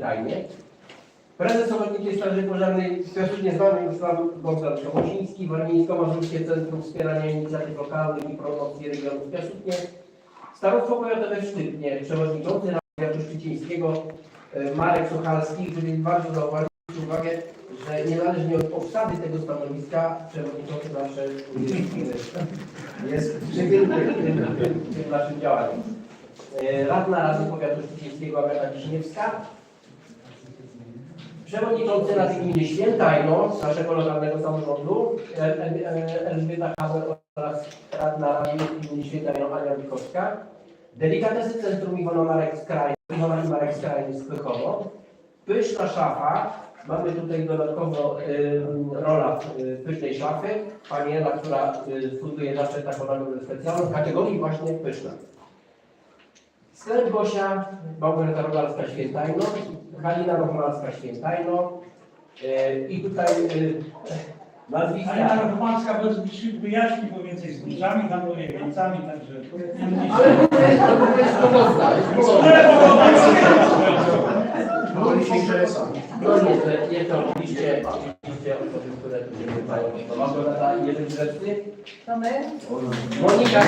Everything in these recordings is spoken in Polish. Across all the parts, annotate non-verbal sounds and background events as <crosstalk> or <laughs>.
tajnie. Prezes Ochotniczej Straży Pożarnej w Piaszynie znany już pan Bogdan Szomosiński, Warmińsko-Mazurskie Centrum Wspierania Inicjatyw Lokalnych i Promocji Regionu w Piaszynie, Starostwo Powiatowe w Szczytnie, przewodniczący Rady Szczycińskiego e, Marek Suchalski, który bardzo zauważył uwagę, że niezależnie od obsady tego stanowiska przewodniczący zawsze jest przychylny w tym, naszym działaniu. E, Radna Rady Powiatu Szczycińskiego Agata Wiśniewska, Przewodniczący Rady Gminy Świętajno, naszego lokalnego samorządu, El- El- El- Elżbieta Haber oraz Radna Gminy Świętajno Ania Wikowska. Delikatesy Centrum Iwona Marek Skraj, Iwona i Marek Skrajny z Pychowo. Pyszna szafa. Mamy tutaj dodatkowo y, rola y, pysznej szafy. Pani która y, funduje zawsze taką nagrodę specjalną w kategorii właśnie pyszna. Sklep Gosia, Małgorzata Rogalska Świętajno, Halina Rochmalska Świętajno e, i tutaj e, nazwiska. Halina Romanska bez wyjaśni pomiędzy zbóżami, handluje wieńcami, także... Ale to jest- to jest pomocna, jest pogoda No nie, nie które tu się wydają. To my? Monika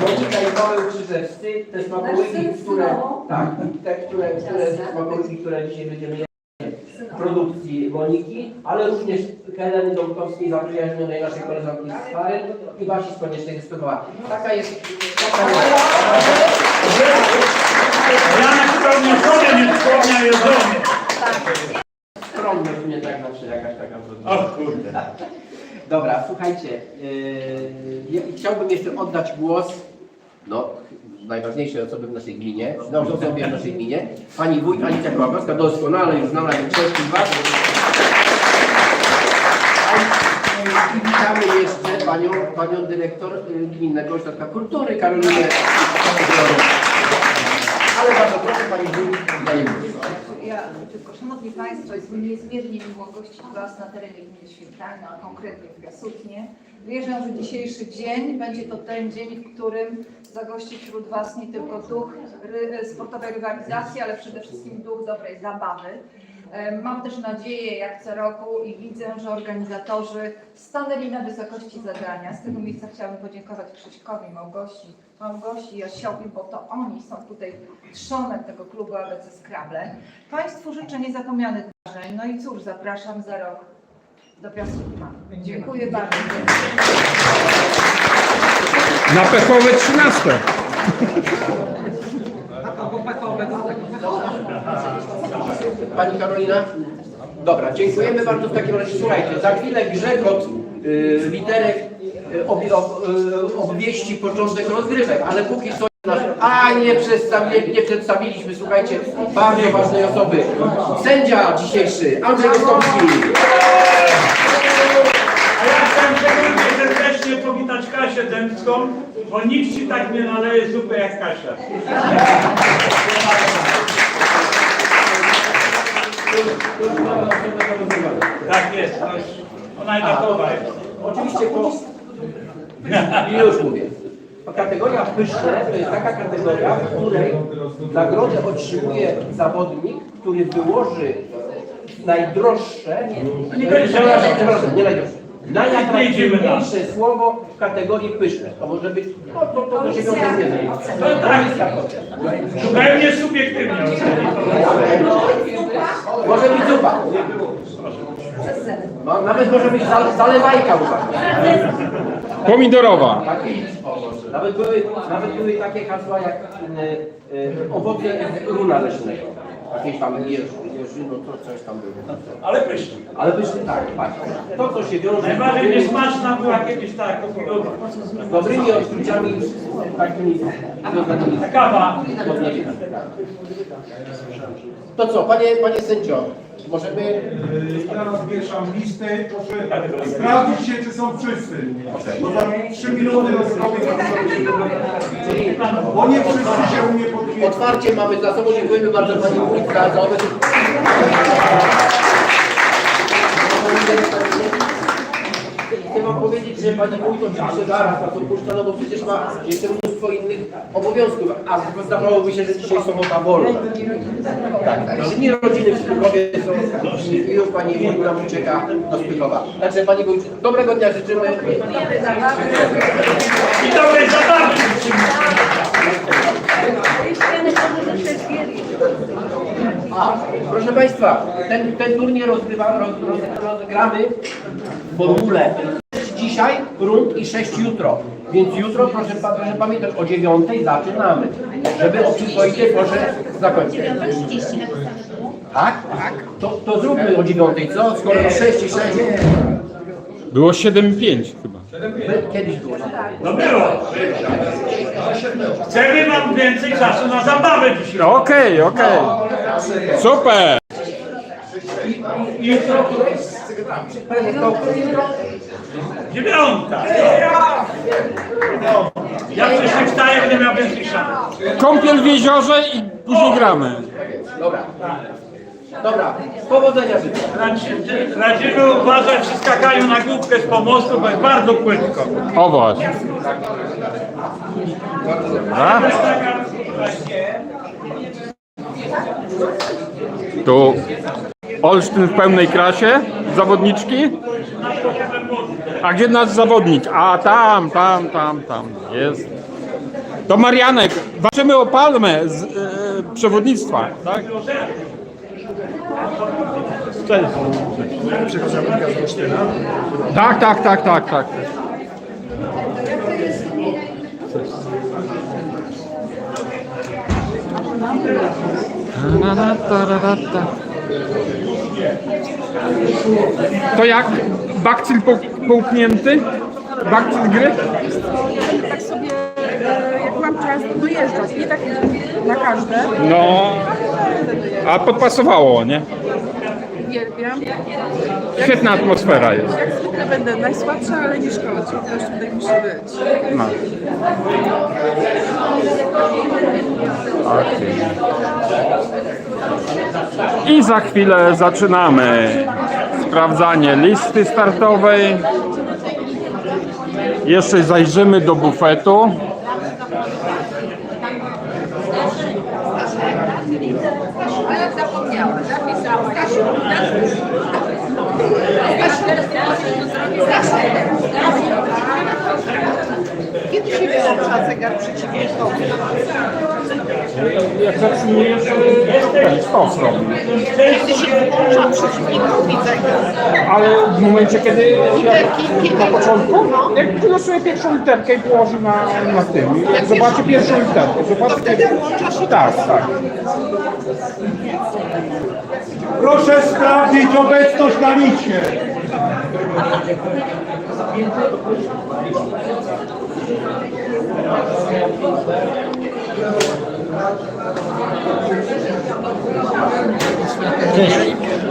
Monika i Paweł Krzyżewscy, te smakołyki, które, tak, te, które, które smakołyki, które dzisiaj będziemy produkcji Moniki, ale również Heleny Domkowskiej, zaprzyjaźnionej naszej koleżanki z Stary i Wasi z Koniecznej Stokowa. Taka jest, taka jest. Spełnia żonę, nie spełnia jedzenie. Skromność mnie tak zawsze jakaś taka O kurde. Dobra, słuchajcie, yy, chciałbym jeszcze oddać głos, no, najważniejszej osoby w naszej gminie, no, osobie w naszej gminie, pani wójt Alicja Kołakowska, doskonale już znana większości z Was. I witamy jeszcze panią, panią dyrektor Gminnego Ośrodka Kultury, Karolinę. Ale bardzo proszę pani wójt, daję głos. Tylko, Szanowni Państwo, jest mi niezmiernie miło gościć Was na terenie gminy Świętajna, a konkretnie w Piasutnie. Wierzę, że dzisiejszy dzień będzie to ten dzień, w którym zagości wśród Was nie tylko duch sportowej rywalizacji, ale przede wszystkim duch dobrej zabawy. E, Mam też nadzieję, jak co roku i widzę, że organizatorzy stanęli na wysokości zadania. Z tego miejsca chciałabym podziękować Krzyśkowi, Małgosi, Małgosi i Osiowi, bo to oni są tutaj trzonem tego klubu ABC Scrabble. Państwu życzę niezapomnianych wydarzeń. No i cóż, zapraszam za rok do Piasutna. Dziękuję bardzo. Na pechowe 13. Pani Karolina? Dobra, dziękujemy bardzo w takim razie. Słuchajcie, za chwilę Grzegot y, literek y, y, obwieści początek rozgrywek, ale póki co a nie, przedstawi, nie przedstawiliśmy, słuchajcie, bardzo ważnej osoby. Sędzia dzisiejszy, Andrzej Wystąpski. A ja chciałem serdecznie powitać Kasię Dębską, bo nikt ci tak nie naleje zupy jak Kasia. Tak jest, to już, ona i takowa jest. Oczywiście po... <laughs> Już mówię. Kategoria pyszne to jest taka kategoria, w której nagrodę otrzymuje zawodnik, który wyłoży najdroższe, nie, przepraszam, przepraszam, nie najdroższe, najatrakcyjniejsze słowo w kategorii pyszne. To może być, no to, to, to się wiąże z jedzeniem. To jest taka Zupełnie subiektywnie. Może być zupa. No, nawet może być zale- zalewajka uwaga. Pomidorowa. Takie, nawet, były, nawet były takie hasła jak y, y, owoce runa leśnego. Jakieś tam jeż, jeżyno, to coś tam było. Ale pysznie. Ale wyszli tak. To co się wiąże Najbardziej dobrymi, niesmaczna była kiedyś ta kopilowa. z dobrymi odczuciami takimi związanymi z Kawa. To co, panie, panie sędzio, możemy... Teraz wieszam listy, proszę sprawdzić się, czy są wszyscy. Bo za 3 minuty Czyli Bo nie wszyscy się u mnie potwierdzą. otwarcie mamy za sobą. Dziękujemy bardzo pani wójt za za obecność. Mam powiedzieć, że pani wójt oczywiście zaraz nas odpuszcza, no bo przecież ma jeszcze mnóstwo innych obowiązków, a zdawałoby się, że dzisiaj sobota wolna. Tak, dni rodziny w Spychowie są i już pani wójt nam ucieka do Spychowa. Także pani wójt, dobrego dnia życzymy. I dobrej zabawy! A, proszę Państwa, ten, ten turniej rozgrywa, roz, roz, rozgramy w formule dzisiaj rund i 6 jutro. Więc jutro, proszę, proszę pamiętać, o 9 zaczynamy, żeby o przyzwoitej porze zakończyć. Tak? Tak. To, to zróbmy o 9, co? Skoro 6 i 6 Było 7,5 chyba. kiedyś było. No było. Chcemy mam więcej czasu na zabawę dzisiaj. Okej, okej. Super. Jutro dziewiąta. Ja wcześniej wstaję, będę miał więcej szans. Kąpiel w jeziorze i później gramy. Dobra. Dobra, powodzenia życzę. Radzi- Radzimy uważać przy skakaniu na główkę z pomostu, bo jest bardzo płytko. O właśnie. Dobra. Tu Olsztyn w pełnej krasie, zawodniczki. A gdzie nasz zawodnik? A tam, tam, tam, tam jest. To Marianek, walczymy o palmę z e, przewodnictwa, tak? Tak, tak, tak, tak, tak. To jak? Bakcyl poł- połknięty? Bakcyl gry? tak sobie, e, jak mam czas, dojeżdżać. Nie tak na każde. No, a podpasowało, nie? Uwielbiam. Świetna atmosfera jest. Jak zwykle będę najsłabsza, ale nie szkodzi. Też tutaj musi być. No. I za chwilę zaczynamy sprawdzanie listy startowej. Jeszcze zajrzymy do bufetu. Kiedy się wyłącza zegar przeciwniekowy? Jak się wyłącza przeciwnikowi zegar? Ale w momencie, kiedy na początku, jak wylosuje pierwszą literkę i położy na, na tym, jak pierwszą literkę, zobaczy się Tak, tak. Proszę sprawdzić obecność na liście.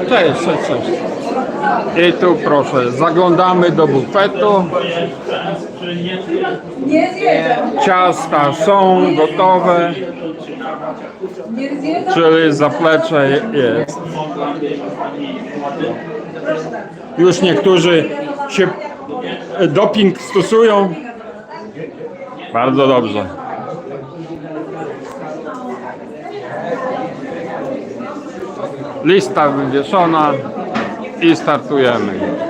Cześć, cześć, cześć. I tu proszę, zaglądamy do bufetu. Nie zjedzą, Ciasta są gotowe, nie zjedzą. czyli zaplecze jest. Już niektórzy się doping stosują. Bardzo dobrze. Lista wywieszona i startujemy.